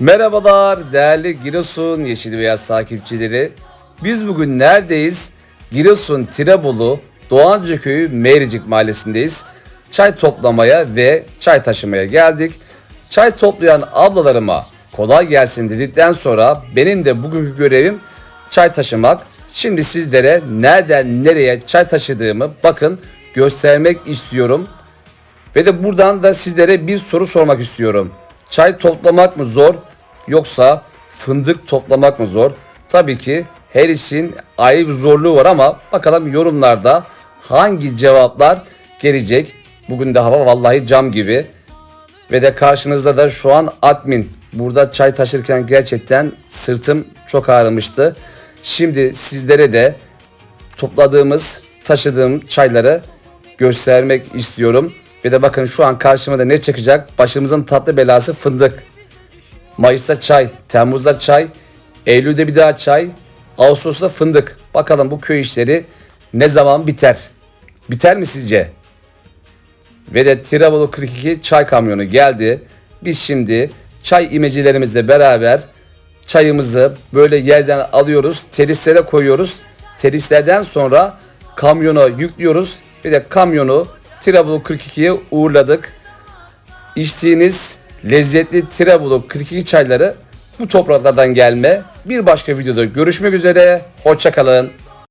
Merhabalar değerli Giresun Yeşil Beyaz takipçileri. Biz bugün neredeyiz? Giresun Tirebolu Doğancı Köyü Meyricik Mahallesi'ndeyiz. Çay toplamaya ve çay taşımaya geldik. Çay toplayan ablalarıma kolay gelsin dedikten sonra benim de bugünkü görevim çay taşımak. Şimdi sizlere nereden nereye çay taşıdığımı bakın göstermek istiyorum. Ve de buradan da sizlere bir soru sormak istiyorum. Çay toplamak mı zor yoksa fındık toplamak mı zor? Tabii ki her işin ayrı bir zorluğu var ama bakalım yorumlarda hangi cevaplar gelecek. Bugün de hava vallahi cam gibi. Ve de karşınızda da şu an admin. Burada çay taşırken gerçekten sırtım çok ağrımıştı. Şimdi sizlere de topladığımız, taşıdığım çayları göstermek istiyorum. Ve de bakın şu an karşıma da ne çıkacak? Başımızın tatlı belası fındık. Mayıs'ta çay, Temmuz'da çay, Eylül'de bir daha çay, Ağustos'ta fındık. Bakalım bu köy işleri ne zaman biter? Biter mi sizce? Ve de Tirebolu 42 çay kamyonu geldi. Biz şimdi çay imecilerimizle beraber çayımızı böyle yerden alıyoruz. Terislere koyuyoruz. Terislerden sonra kamyona yüklüyoruz. Ve de kamyonu Tirebolu 42'ye uğurladık. İçtiğiniz lezzetli Tirebolu 42 çayları bu topraklardan gelme. Bir başka videoda görüşmek üzere. Hoşçakalın.